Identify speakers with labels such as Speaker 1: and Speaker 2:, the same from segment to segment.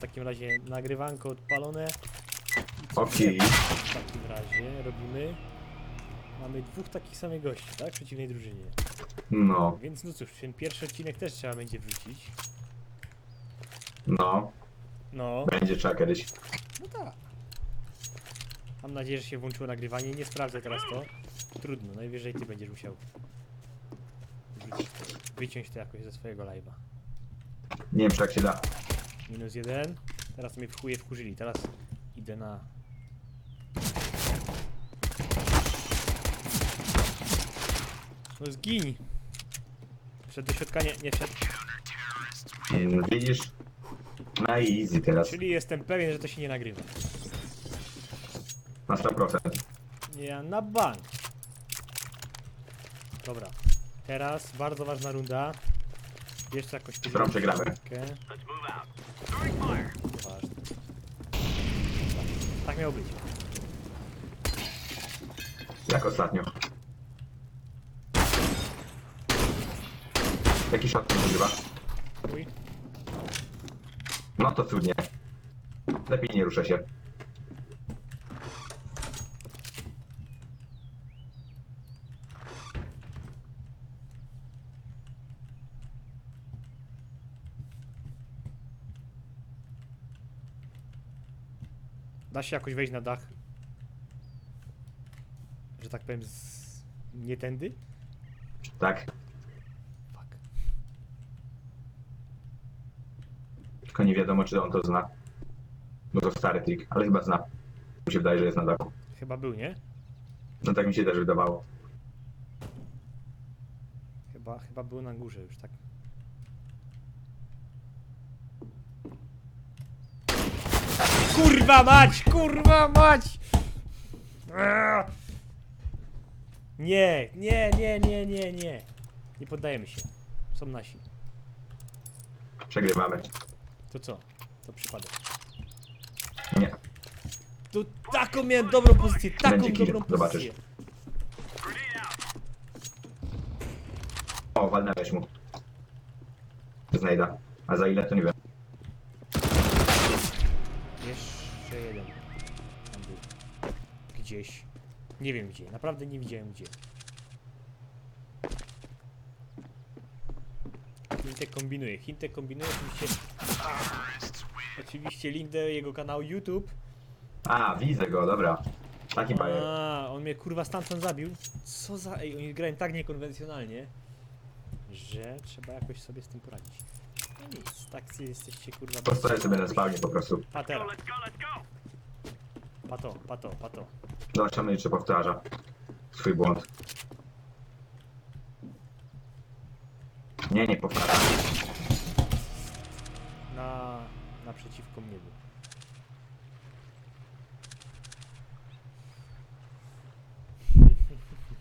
Speaker 1: W takim razie nagrywanko odpalone. I co
Speaker 2: Okej.
Speaker 1: W takim razie robimy. Mamy dwóch takich samych gości, tak? W przeciwnej drużynie.
Speaker 2: No,
Speaker 1: Więc no cóż, ten pierwszy odcinek też trzeba będzie wrzucić.
Speaker 2: no,
Speaker 1: No,
Speaker 2: będzie trzeba kiedyś.
Speaker 1: no tak. Mam nadzieję, że się włączyło nagrywanie. Nie sprawdzę teraz to. Trudno, najwyżej ty będziesz musiał wrzucić to, wyciąć to jakoś ze swojego live'a.
Speaker 2: Nie wiem, czy tak się da.
Speaker 1: Minus jeden. Teraz mnie w chuje wkurzyli. Teraz idę na... No zgiń! Wszedł do środka, nie, nie wszedł.
Speaker 2: Mm, Widzisz? Na easy teraz.
Speaker 1: Czyli jestem pewien, że to się nie nagrywa.
Speaker 2: Na 100%.
Speaker 1: Nie, na bank. Dobra. Teraz bardzo ważna runda. Jeszcze jakoś... tu
Speaker 2: Którą przegramy.
Speaker 1: Tak miało być.
Speaker 2: Jak ostatnio. Jaki shot nie używa?
Speaker 1: Mój.
Speaker 2: No to cudnie. Lepiej nie ruszę się.
Speaker 1: Da się jakoś wejść na dach? Że tak powiem z... Nie tędy?
Speaker 2: Tak.
Speaker 1: Fuck.
Speaker 2: Tylko nie wiadomo, czy on to zna. Bo to stary trik, ale chyba zna. Mi się wydaje, że jest na dachu.
Speaker 1: Chyba był, nie?
Speaker 2: No tak mi się też wydawało.
Speaker 1: Chyba, chyba był na górze już, tak? Kurwa mać! Kurwa mać! Nie, nie, nie, nie, nie, nie. Nie poddajemy się. Są nasi.
Speaker 2: Przegrywamy.
Speaker 1: To co? To przypadek.
Speaker 2: Nie.
Speaker 1: Tu taką miałem dobrą pozycję, taką
Speaker 2: Będzie kill,
Speaker 1: dobrą
Speaker 2: zobaczysz.
Speaker 1: pozycję.
Speaker 2: O, walnęłeś mu. Znajda. A za ile to nie wiem.
Speaker 1: Jeszcze jeden. Tam był. Gdzieś. Nie wiem gdzie. Naprawdę nie widziałem gdzie. Hintek kombinuje. Hintek kombinuje oczywiście. Oczywiście link do jego kanału YouTube.
Speaker 2: A, widzę go, dobra. Taki bajer.
Speaker 1: A, on mnie kurwa stamtąd zabił. Co za. Ej, oni grają tak niekonwencjonalnie, że trzeba jakoś sobie z tym poradzić. No nic, tak jesteście kurwa.
Speaker 2: Postoję sobie na spawnie po prostu.
Speaker 1: Patera. Pato, pato, pato.
Speaker 2: Zobaczymy, czy powtarza swój błąd. Nie, nie powtarza.
Speaker 1: Na, naprzeciwko mnie był.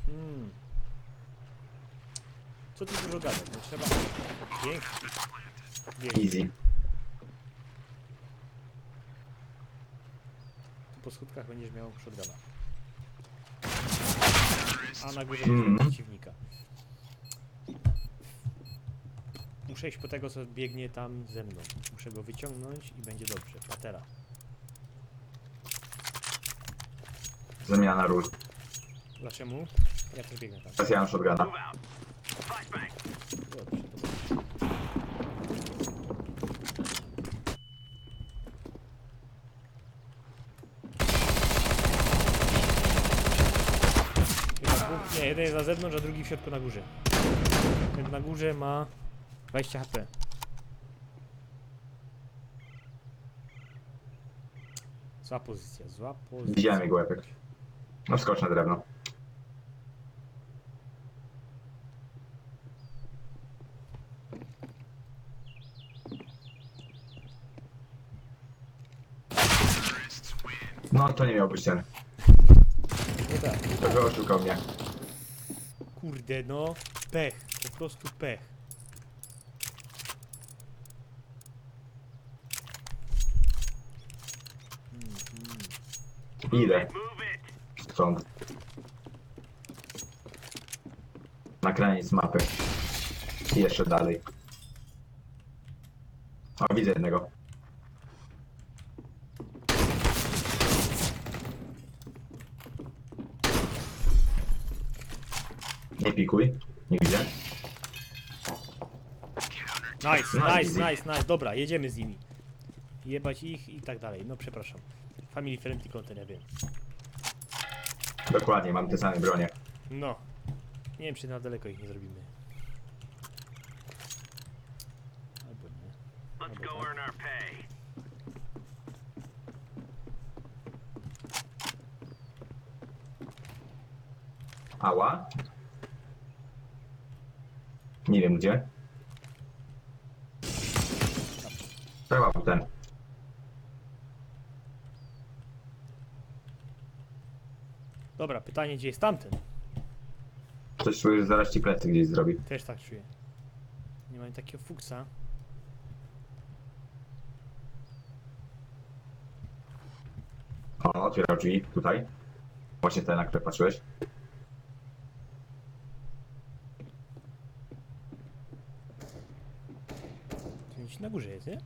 Speaker 1: Hmm. Co tu dużo gadać? No trzeba... Pięknie. Pięknie.
Speaker 2: Easy.
Speaker 1: Po schódkach będziesz miał shotguna. A na górze mm. przeciwnika. Muszę iść po tego, co biegnie tam ze mną. Muszę go wyciągnąć i będzie dobrze. Patera.
Speaker 2: Zamiana ról.
Speaker 1: Dlaczego? Ja też biegnę tam.
Speaker 2: Teraz ja mam shotguna.
Speaker 1: Dobrze, dobrze. Chyba dwóch- Nie, jeden jest na zewnątrz, a drugi w środku na górze. Ten na górze ma 20 HP. Zła pozycja, zła pozycja.
Speaker 2: Widziałem jego łepek. No skocz na drewno. No to nie miał być ten.
Speaker 1: No tak.
Speaker 2: Trochę oszukał mnie.
Speaker 1: Kurde, no. Pech. Po prostu pech. Mhm.
Speaker 2: Idę. Stąd. Na kraniec mapy. I jeszcze dalej. O, widzę jednego. Nie pikuj. Nie widzę.
Speaker 1: Nice, nice, nice, nice. Dobra, jedziemy z nimi. Jebać ich i tak dalej. No przepraszam. Family friendly content, ja wiem.
Speaker 2: Dokładnie, mam te same bronie.
Speaker 1: No. Nie wiem, czy na daleko ich nie zrobimy. Albo nie.
Speaker 3: Let's
Speaker 1: Albo
Speaker 3: go
Speaker 1: tak.
Speaker 3: earn our pay.
Speaker 2: Ała? Nie wiem gdzie. Chyba był ten.
Speaker 1: Dobra, pytanie, gdzie jest tamten?
Speaker 2: Coś czuję, że zaraz ci plecy gdzieś zrobi.
Speaker 1: Też tak czuję. Nie ma takiego fuksa.
Speaker 2: O, otwierał drzwi tutaj. Właśnie ten, na które patrzyłeś.
Speaker 1: Gdzieś na górze jest, nie?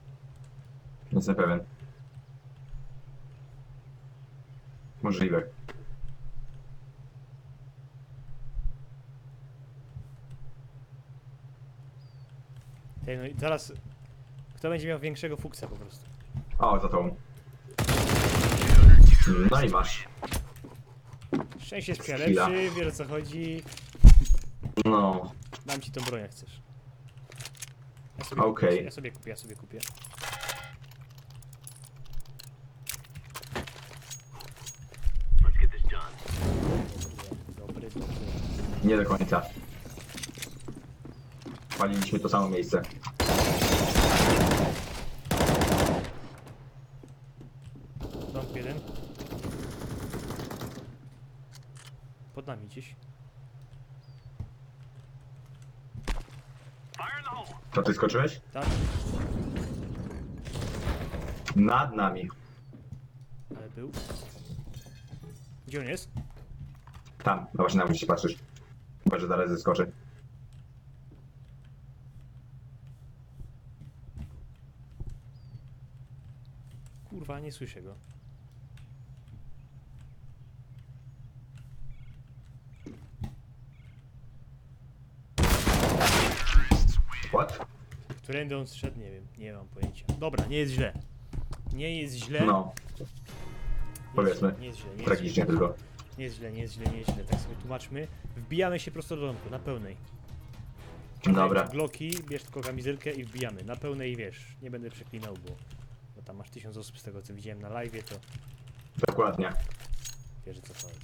Speaker 2: Jestem pewien. Możliwe.
Speaker 1: Ej, no i zaraz... Kto będzie miał większego fuksa po prostu?
Speaker 2: O, za tą. No i masz.
Speaker 1: Szczęście
Speaker 2: Chwila.
Speaker 1: lepszy, wiesz o co chodzi.
Speaker 2: No.
Speaker 1: Dam ci tą broń jak chcesz. Ja sobie
Speaker 2: Okej.
Speaker 1: kupię, ja sobie kupię, ja sobie kupię. Dobry, dobry.
Speaker 2: Nie do końca. Paliliśmy to samo miejsce.
Speaker 1: Dąb jeden. Pod nami gdzieś.
Speaker 2: To ty skoczyłeś?
Speaker 1: Tak?
Speaker 2: Nad nami.
Speaker 1: Ale był. Gdzie on jest?
Speaker 2: Tam. No właśnie na mnie się patrzysz. Chyba, że zaraz zeskoczy.
Speaker 1: Kurwa, nie słyszę go.
Speaker 2: What?
Speaker 1: Którędy on zszedł? Nie wiem, nie mam pojęcia. Dobra, nie jest źle. Nie jest źle.
Speaker 2: No.
Speaker 1: Nie jest
Speaker 2: powiedzmy.
Speaker 1: źle, Nie jest źle, nie jest
Speaker 2: Tragicznie
Speaker 1: źle.
Speaker 2: tylko.
Speaker 1: Nie jest źle, nie jest źle, nie jest źle. Tak sobie tłumaczmy. Wbijamy się prosto do domku, na pełnej.
Speaker 2: Dobra.
Speaker 1: Gloki, bierz tylko kamizelkę i wbijamy. Na pełnej wiesz, nie będę przeklinał, bo, bo tam masz tysiąc osób z tego co widziałem na live, to
Speaker 2: Dokładnie.
Speaker 1: wiesz co chodzi.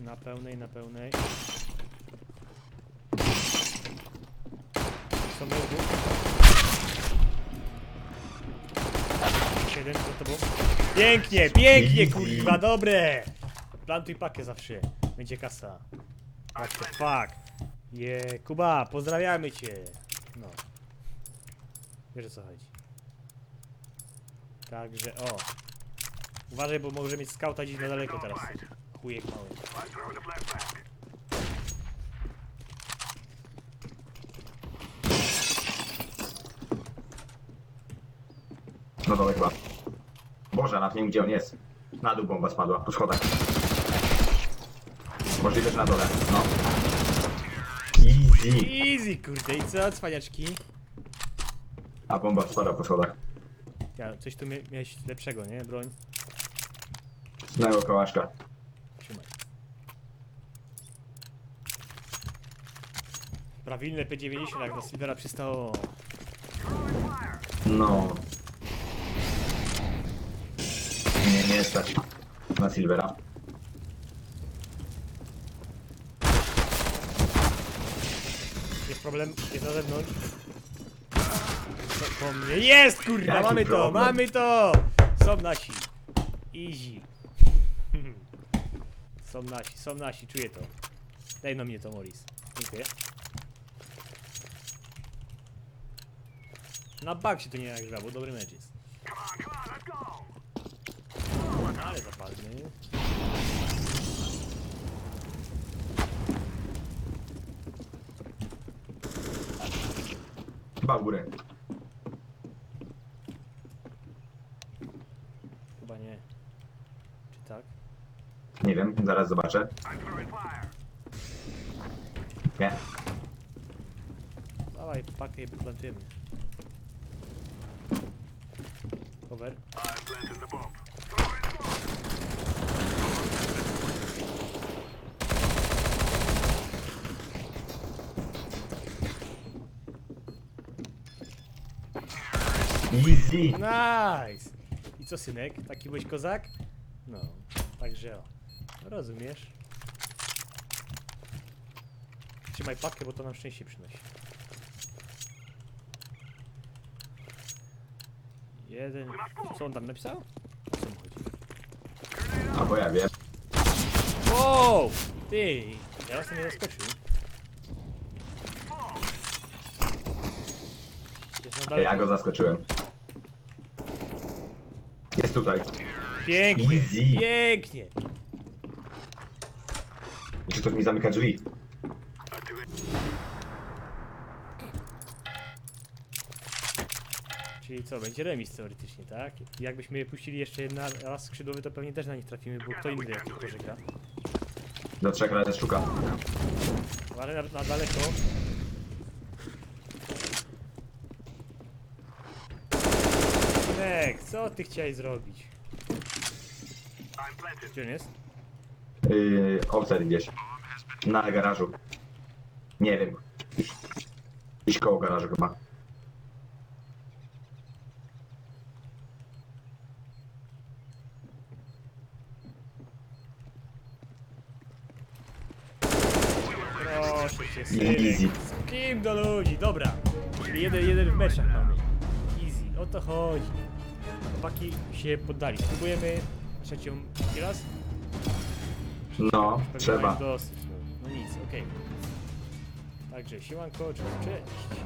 Speaker 1: Na pełnej, na pełnej. Dwóch. Jeden za tobą. Pięknie, pięknie, kurwa, dobre! Plantuj pakę zawsze, będzie kasa. What the fuck? Je, Kuba, pozdrawiamy cię. No. Wiesz o co chodzi. Także, o. Uważaj, bo może mieć skauta gdzieś na daleko teraz. Chujek mały.
Speaker 3: I'm throwing the flashback.
Speaker 2: No dole chyba. Boże, na tym gdzie on jest. Na dół bomba spadła, po schodach. Możliwe, że na dole. No. Easy.
Speaker 1: Easy, kurde, i co, cwaniaczki?
Speaker 2: A bomba spada po schodach.
Speaker 1: Ja, coś tu mia miałeś lepszego, nie? Broń.
Speaker 2: Znajło kołaszka.
Speaker 1: Trzymaj. Prawilne P90 jak na Silvera przystało.
Speaker 2: No. Nie, stać. Na Silvera.
Speaker 1: Jest problem, jest na zewnątrz. Co po mnie? Jest, kurwa,
Speaker 2: Jaki
Speaker 1: mamy to,
Speaker 2: problem?
Speaker 1: mamy to! Są nasi. Easy. Są nasi, są nasi, czuję to. Daj na mnie to, Morris. Dziękuję. Na bak się to nie nagra, bo dobry mecz jest.
Speaker 3: Come on, come on, let's go.
Speaker 1: Ale zapadny.
Speaker 2: Chyba u góry.
Speaker 1: Chyba nie. Czy tak?
Speaker 2: Nie wiem, zaraz zobaczę. Nie.
Speaker 1: Dawaj, pakę i plantujemy. Cover.
Speaker 3: I'm planting the bomb.
Speaker 2: Easy!
Speaker 1: Nice! I co synek? Taki byłeś kozak? No, także o. Rozumiesz. Trzymaj pakę, bo to nam szczęście przynosi. Jeden... Co on tam napisał? O co mu chodzi?
Speaker 2: A bo ja wiem.
Speaker 1: Wow! Ty! Teraz mnie zaskoczył. Jest nadal...
Speaker 2: Ja go zaskoczyłem. Tutaj.
Speaker 1: Pięknie!
Speaker 2: Easy.
Speaker 1: Pięknie!
Speaker 2: Czy ktoś mi zamyka drzwi?
Speaker 1: Czyli co, będzie remis teoretycznie, tak? Jakbyśmy puścili jeszcze jedna raz skrzydłowy, to pewnie też na nich trafimy, bo kto inny jak tylko gra.
Speaker 2: Do trzech razy szuka.
Speaker 1: Ale na, na daleko. Nek, co ty chciałeś zrobić? Gdzie on jest?
Speaker 2: Yy, outside gdzieś. Na garażu. Nie wiem. Gdzieś- Gdzieś koło garażu chyba.
Speaker 1: Proszę cię,
Speaker 2: Easy.
Speaker 1: synek. Z kim do ludzi? Dobra. Czyli jeden, jeden w meczach mamy. Easy, o to chodzi. Chłopaki się poddali. Spróbujemy trzecią drugi raz?
Speaker 2: No,
Speaker 1: Pewnie
Speaker 2: trzeba.
Speaker 1: mają Dosyć, no. no nic, okej. Także siłanko, cześć. cześć.